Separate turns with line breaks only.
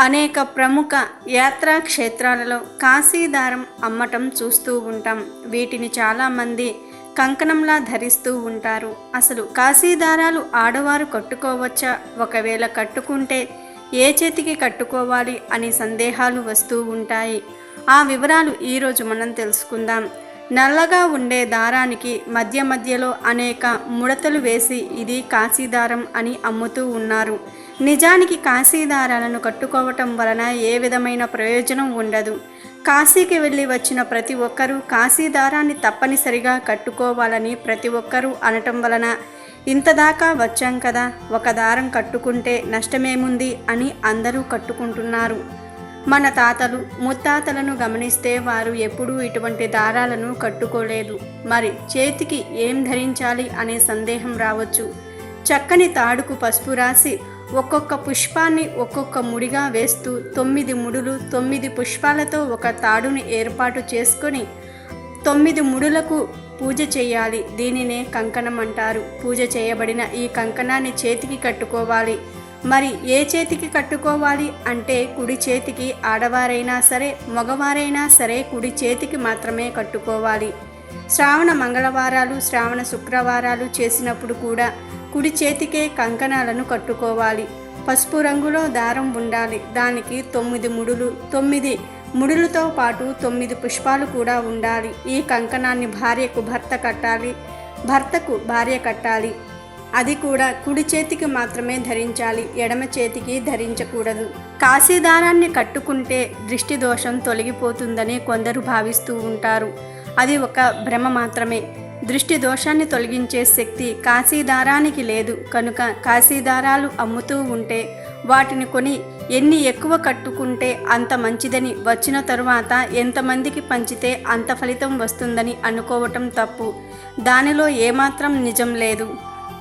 అనేక ప్రముఖ యాత్రా క్షేత్రాలలో కాశీదారం అమ్మటం చూస్తూ ఉంటాం. వీటిని చాలామంది కంకణంలా ధరిస్తూ ఉంటారు. అసలు కాశీదారాలు ఆడవారు కట్టుకోవచ్చా? ఒకవేళ కట్టుకుంటే ఏ చేతికి కట్టుకోవాలి అని సందేహాలు వస్తూ ఉంటాయి. ఆ వివరాలు ఈరోజు మనం తెలుసుకుందాం. నల్లగా ఉండే దారానికి మధ్య మధ్యలో అనేక ముడతలు వేసి ఇది కాశీదారం అని అమ్ముతూ ఉన్నారు. నిజానికి కాశీదారాలను కట్టుకోవటం వలన ఏ విధమైన ప్రయోజనం ఉండదు. కాశీకి వెళ్ళి వచ్చిన ప్రతి ఒక్కరూ కాశీదారాన్ని తప్పనిసరిగా కట్టుకోవాలని ప్రతి ఒక్కరూ అనటం వలన ఇంతదాకా వచ్చాం కదా ఒక దారం కట్టుకుంటే నష్టమేముంది అని అందరూ కట్టుకుంటున్నారు. మన తాతలు ముత్తాతలను గమనిస్తే వారు ఎప్పుడూ ఇటువంటి దారాలను కట్టుకోలేదు. మరి చేతికి ఏం ధరించాలి అనే సందేహం రావచ్చు. చక్కని తాడుకు పసుపు రాసి ఒక్కొక్క పుష్పాన్ని ఒక్కొక్క ముడిగా వేస్తూ తొమ్మిది ముడులు తొమ్మిది పుష్పాలతో ఒక తాడుని ఏర్పాటు చేసుకొని తొమ్మిది ముడులకు పూజ చేయాలి. దీనినే కంకణం అంటారు. పూజ చేయబడిన ఈ కంకణాన్ని చేతికి కట్టుకోవాలి. మరి ఏ చేతికి కట్టుకోవాలి అంటే కుడి చేతికి ఆడవారైనా సరే మగవారైనా సరే కుడి చేతికి మాత్రమే కట్టుకోవాలి. శ్రావణ మంగళవారాలు శ్రావణ శుక్రవారాలు చేసినప్పుడు కూడా కుడి చేతికే కంకణాలను కట్టుకోవాలి. పసుపు రంగులో దారం ఉండాలి. దానికి తొమ్మిది ముడులు తొమ్మిది ముడులతో పాటు తొమ్మిది పుష్పాలు కూడా ఉండాలి. ఈ కంకణాన్ని భార్యకు భర్త కట్టాలి. భర్తకు భార్య కట్టాలి. అది కూడా కుడి చేతికి మాత్రమే ధరించాలి ఎడమ చేతికి ధరించకూడదు. కాశీదారాన్ని కట్టుకుంటే దృష్టి దోషం తొలగిపోతుందని కొందరు భావిస్తూ ఉంటారు. అది ఒక భ్రమ మాత్రమే. దృష్టి దోషాన్ని తొలగించే శక్తి కాశీదారానికి లేదు. కనుక కాశీదారాలు అమ్ముతూ ఉంటే వాటిని కొని ఎన్ని ఎక్కువ కట్టుకుంటే అంత మంచిదని వచ్చిన తరువాత ఎంతమందికి పంచితే అంత ఫలితం వస్తుందని అనుకోవటం తప్పు. దానిలో ఏమాత్రం నిజం లేదు.